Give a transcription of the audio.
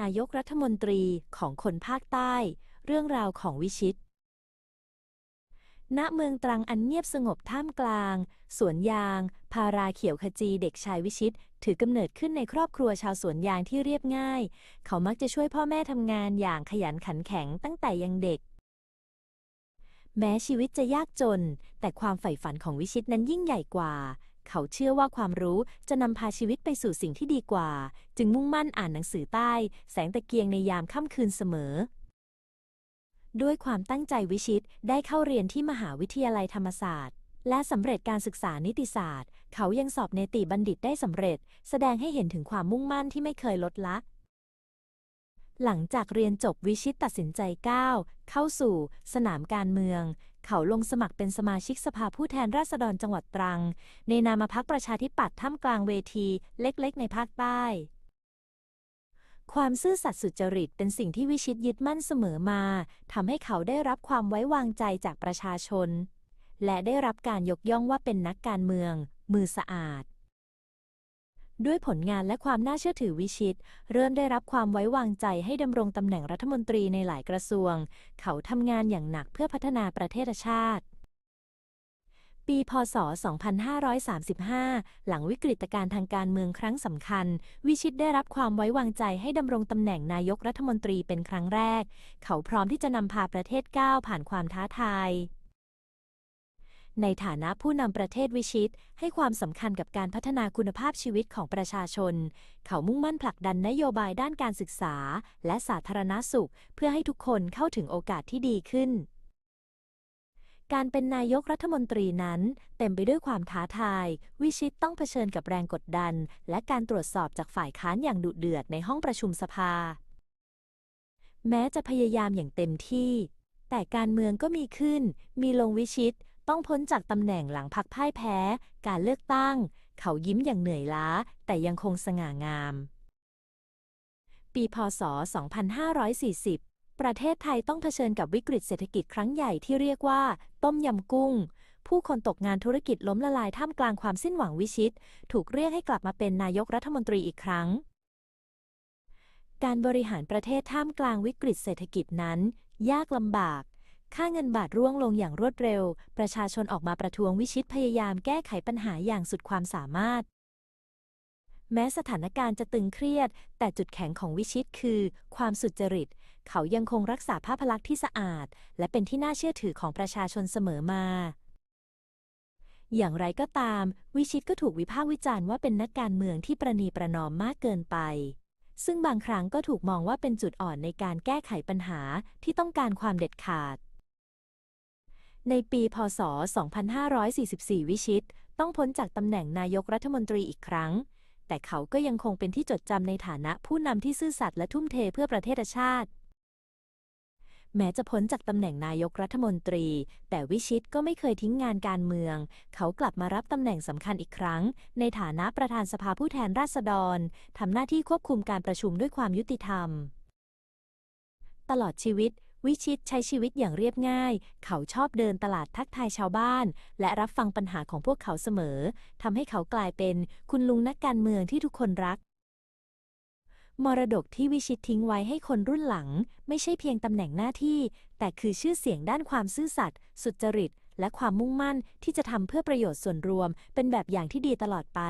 นายกรัฐมนตรีของคนภาคใต้ เรื่องราวของวิชิต ณ เมืองตรังอันเงียบสงบท่ามกลาง สวนยาง พาราเขียวขจีเด็กชายวิชิต ถือกำเนิดขึ้นในครอบครัวชาวสวนยางที่เรียบง่าย เขามักจะช่วยพ่อแม่ทำงานอย่างขยันขันแข็งตั้งแต่ยังเด็กแม้ชีวิตจะยากจน แต่ความใฝ่ฝันของวิชิตนั้นยิ่งใหญ่กว่า เขาเชื่อว่าความรู้จะนำพาชีวิตไปสู่สิ่งที่ดีกว่า จึงมุ่งมั่นอ่านหนังสือใต้ แสงตะเกียงในยามค่ำคืนเสมอ ด้วยความตั้งใจวิชิตได้เข้าเรียนที่มหาวิทยาลัยธรรมศาสตร์ และสำเร็จการศึกษานิติศาสตร์ เขายังสอบเนติบัณฑิตได้สำเร็จ แสดงให้เห็นถึงความมุ่งมั่นที่ไม่เคยลดละ หลังจากเรียนจบวิชิตตัดสินใจก้าวเข้าสู่ สนามการเมือง เขาลงสมัครเป็นสมาชิกสภาผู้แทนราษฎรจังหวัดตรัง ในนามพักประชาธิปัตย์ท่ามกลางเวทีเล็กๆ ในภาคใต้ ความซื่อสัตย์สุจริตเป็นสิ่งที่วิชิตยึดมั่นเสมอมาทำให้เขาได้รับความไว้วางใจจากประชาชน และได้รับการยกย่องว่าเป็นนักการเมือง มือสะอาด ด้วยผลงานและความน่าเชื่อถือวิชิต เริ่มได้รับความไว้วางใจให้ดำรงตำแหน่งรัฐมนตรีในหลายกระทรวง เขาทำงานอย่างหนักเพื่อพัฒนาประเทศชาติ ปี พศ 2535 หลังวิกฤตการณ์ทางการเมืองครั้งสำคัญ วิชิตได้รับความไว้วางใจให้ดำรงตำแหน่งนายกรัฐมนตรีเป็นครั้งแรก เขาพร้อมที่จะนำพาประเทศก้าวผ่านความท้าทาย ในฐานะผู้นำประเทศวิชิต ให้ความสำคัญกับการพัฒนาคุณภาพชีวิตของประชาชน เขามุ่งมั่นผลักดันนโยบายด้านการศึกษา และสาธารณสุข เพื่อให้ทุกคนเข้าถึงโอกาสที่ดีขึ้นการเป็นนายกรัฐมนตรีนั้น เต็มไปด้วยความท้าทาย วิชิตต้องเผชิญกับแรงกดดัน และการตรวจสอบจากฝ่ายค้านอย่างดุเดือดในห้องประชุมสภา แม้จะพยายามอย่างเต็มที่ แต่การเมืองก็มีขึ้น มีลงวิชิต ต้องพ้นจากตำแหน่งหลังพักพ่ายแพ้ การเลือกตั้ง เขายิ้มอย่างเหนื่อยล้า แต่ยังคงสง่างาม ปีพศ 2540 ประเทศไทยต้องเผชิญกับวิกฤตเศรษฐกิจครั้งใหญ่ที่เรียกว่า ต้มยำกุ้ง ผู้คนตกงานธุรกิจล้มละลายท่ามกลางความสิ้นหวังวิชิต ถูกเรียกให้กลับมาเป็นนายกรัฐมนตรีอีกครั้ง การบริหารประเทศท่ามกลางวิกฤตเศรษฐกิจนั้น ยากลำบาก ค่าเงินบาทร่วงลงอย่างรวดเร็ว ประชาชนออกมาประท้วงวิชิตพยายามแก้ไขปัญหาอย่างสุดความสามารถ แม้สถานการณ์จะตึงเครียด แต่จุดแข็งของวิชิตคือ ความสุจริต เขายังคงรักษาภาพลักษณ์ที่สะอาด และเป็นที่น่าเชื่อถือของประชาชนเสมอมาอย่างไรก็ตาม วิชิตก็ถูกวิพากษ์วิจารณ์ว่าเป็นนักการเมืองที่ประนีประนอมมากเกินไป ซึ่งบางครั้งก็ถูกมองว่าเป็นจุดอ่อนในการแก้ไขปัญหาที่ต้องการความเด็ดขาด ในปี พศ 2544 วิชิต ต้องพ้นจากตำแหน่งนายกรัฐมนตรีอีกครั้ง แต่เขาก็ยังคงเป็นที่จดจำในฐานะผู้นำที่ซื่อสัตย์และทุ่มเทเพื่อประเทศชาติ แม้จะพ้นจากตำแหน่งนายกรัฐมนตรี แต่วิชิตก็ไม่เคยทิ้งงานการเมือง เขากลับมารับตำแหน่งสำคัญอีกครั้ง ในฐานะประธานสภาผู้แทนราษฎรทำหน้าที่ควบคุมการประชุมด้วยความยุติธรรมตลอดชีวิต วิชิตใช้ชีวิตอย่างเรียบง่าย เขาชอบเดินตลาดทักทายชาวบ้าน และรับฟังปัญหาของพวกเขาเสมอทำให้เขากลายเป็นคุณลุงนักการเมืองที่ทุกคนรัก มรดกที่วิชิตทิ้งไว้ให้คนรุ่นหลัง ไม่ใช่เพียงตำแหน่งหน้าที่ แต่คือชื่อเสียงด้านความซื่อสัตย์สุจริต และความมุ่งมั่นที่จะทำเพื่อประโยชน์ส่วนรวม เป็นแบบอย่างที่ดีตลอดไป